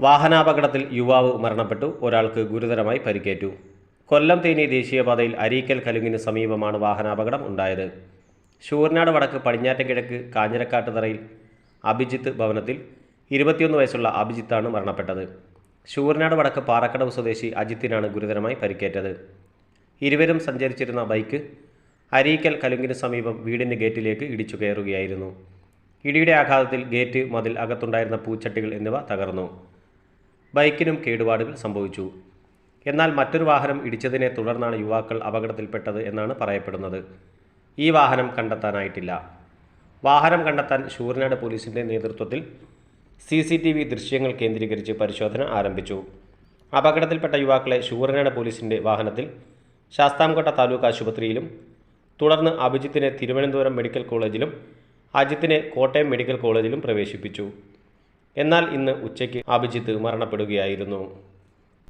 വാഹനാപകടത്തിൽ യുവാവ് മരണപ്പെട്ടു. ഒരാൾക്ക് ഗുരുതരമായി പരിക്കേറ്റു. കൊല്ലം തേനി ദേശീയപാതയിൽ അരീക്കൽ കലുങ്ങിന് സമീപമാണ് വാഹനാപകടം ഉണ്ടായത്. ശൂർനാട് വടക്ക് പടിഞ്ഞാറ്റം കിഴക്ക് കാഞ്ഞിരക്കാട്ട് തറയിൽ അഭിജിത്ത് ഭവനത്തിൽ ഇരുപത്തിയൊന്ന് വയസ്സുള്ള അഭിജിത്താണ് മരണപ്പെട്ടത്. ശൂർനാട് വടക്ക് പാറക്കടവ് സ്വദേശി അജിത്തിനാണ് ഗുരുതരമായി പരിക്കേറ്റത്. ഇരുവരും സഞ്ചരിച്ചിരുന്ന ബൈക്ക് അരീക്കൽ കലുങ്കിന് സമീപം വീടിന്റെ ഗേറ്റിലേക്ക് ഇടിച്ചു കയറുകയായിരുന്നു. ഇടിയുടെ ആഘാതത്തിൽ ഗേറ്റ് മതിൽ അകത്തുണ്ടായിരുന്ന പൂച്ചട്ടികൾ എന്നിവ തകർന്നു. ബൈക്കിനും കേടുപാടുകൾ സംഭവിച്ചു. എന്നാൽ മറ്റൊരു വാഹനം ഇടിച്ചതിനെ തുടർന്നാണ് യുവാക്കൾ അപകടത്തിൽപ്പെട്ടത് എന്നാണ് പറയപ്പെടുന്നത്. ഈ വാഹനം കണ്ടെത്താനായിട്ടില്ല. വാഹനം കണ്ടെത്താൻ ശൂരനാട് പോലീസിന്റെ നേതൃത്വത്തിൽ സി സി ടി വി ദൃശ്യങ്ങൾ കേന്ദ്രീകരിച്ച് പരിശോധന ആരംഭിച്ചു. അപകടത്തിൽപ്പെട്ട യുവാക്കളെ ശൂരനാട് പോലീസിന്റെ വാഹനത്തിൽ ശാസ്താംകോട്ട താലൂക്ക് ആശുപത്രിയിലും തുടർന്ന് അഭിജിത്തിനെ തിരുവനന്തപുരം മെഡിക്കൽ കോളേജിലും അജിത്തിനെ കോട്ടയം മെഡിക്കൽ കോളേജിലും പ്രവേശിപ്പിച്ചു. എന്നാൽ ഇന്ന് ഉച്ചയ്ക്ക് അഭിജിത്ത് മരണപ്പെടുകയായിരുന്നു.